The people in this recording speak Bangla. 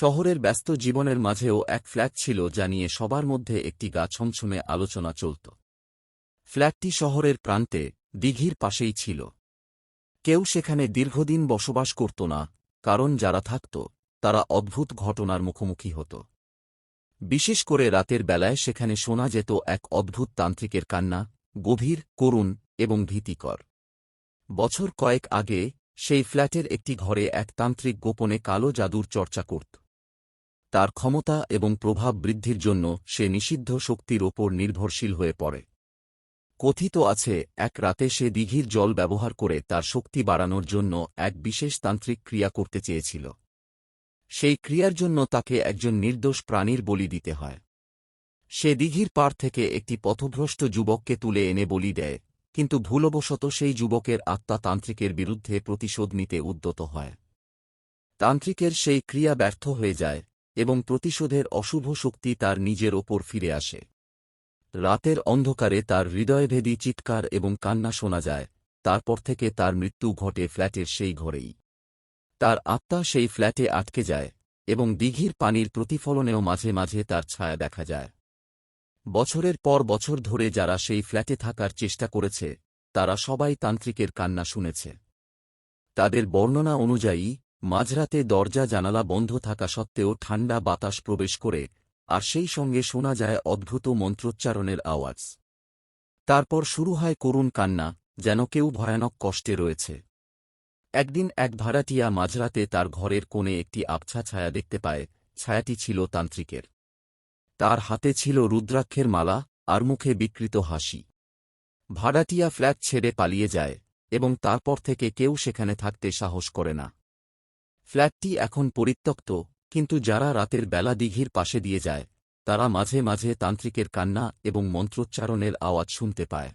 শহরের ব্যস্ত জীবনের মাঝেও এক ফ্ল্যাট ছিল যা নিয়ে সবার মধ্যে একটি গা ছমছমে আলোচনা চলত। ফ্ল্যাটটি শহরের প্রান্তে, দিঘির পাশেই ছিল। কেউ সেখানে দীর্ঘদিন বসবাস করত না, কারণ যারা থাকত, তারা অদ্ভুত ঘটনার মুখোমুখি হতো। বিশেষ করে রাতের বেলায় সেখানে শোনা যেত এক অদ্ভুত তান্ত্রিকের কান্না, গভীর, করুণ এবং ভীতিকর। বছর কয়েক আগে, সেই ফ্ল্যাটের একটি ঘরে এক তান্ত্রিক গোপনে কালো জাদুর চর্চা করত। তার ক্ষমতা এবং প্রভাব বৃদ্ধির জন্য সে নিষিদ্ধ শক্তির ওপর নির্ভরশীল হয়ে পড়ে। কথিত আছে, এক রাতে সে দিঘির জল ব্যবহার করে তার শক্তি বাড়ানোর জন্য এক বিশেষ তান্ত্রিক ক্রিয়া করতে চেয়েছিল। সেই ক্রিয়ার জন্য তাকে একজন নির্দোষ প্রাণীর বলি দিতে হয়। সে দিঘির পার থেকে একটি পথভ্রষ্ট যুবককে তুলে এনে বলি দেয়, কিন্তু ভুলবশত সেই যুবকের আত্মা তান্ত্রিকের বিরুদ্ধে প্রতিশোধ নিতে উদ্যত হয়। তান্ত্রিকের সেই ক্রিয়া ব্যর্থ হয়ে যায় এবং প্রতিশোধের অশুভ শক্তি তার নিজের ওপর ফিরে আসে। রাতের অন্ধকারে তার হৃদয়ভেদী চিৎকার এবং কান্না শোনা যায়, তারপর থেকে তার মৃত্যু ঘটে ফ্ল্যাটের সেই ঘরেই। তার আত্মা সেই ফ্ল্যাটে আটকে যায়, এবং দিঘির পানির প্রতিফলনেও মাঝে মাঝে তার ছায়া দেখা যায়। বছরের পর বছর ধরে যারা সেই ফ্ল্যাটে থাকার চেষ্টা করেছে, তারা সবাই তান্ত্রিকের কান্না শুনেছে। তাদের বর্ণনা অনুযায়ী মাঝরাতে দরজা জানালা বন্ধ থাকা সত্ত্বেও ঠান্ডা বাতাস প্রবেশ করে, আর সেই সঙ্গে শোনা যায় অদ্ভুত মন্ত্রোচ্চারণের আওয়াজ। তারপর শুরু হয় করুণ কান্না, যেন কেউ ভয়ানক কষ্টে রয়েছে। একদিন এক ভাড়াটিয়া মাঝরাতে তার ঘরের কোণে একটি আবছা ছায়া দেখতে পায়, ছায়াটি ছিল তান্ত্রিকের। তার হাতে ছিল রুদ্রাক্ষের মালা, আর মুখে বিকৃত হাসি। ভাড়াটিয়া ফ্ল্যাট ছেড়ে পালিয়ে যায়, এবং তারপর থেকে কেউ সেখানে থাকতে সাহস করে না। ফ্ল্যাটটি এখন পরিত্যক্ত, কিন্তু যারা রাতের বেলা দিঘির পাশে দিয়ে যায়, তারা মাঝে মাঝে তান্ত্রিকের কান্না এবং মন্ত্রোচ্চারণের আওয়াজ শুনতে পায়।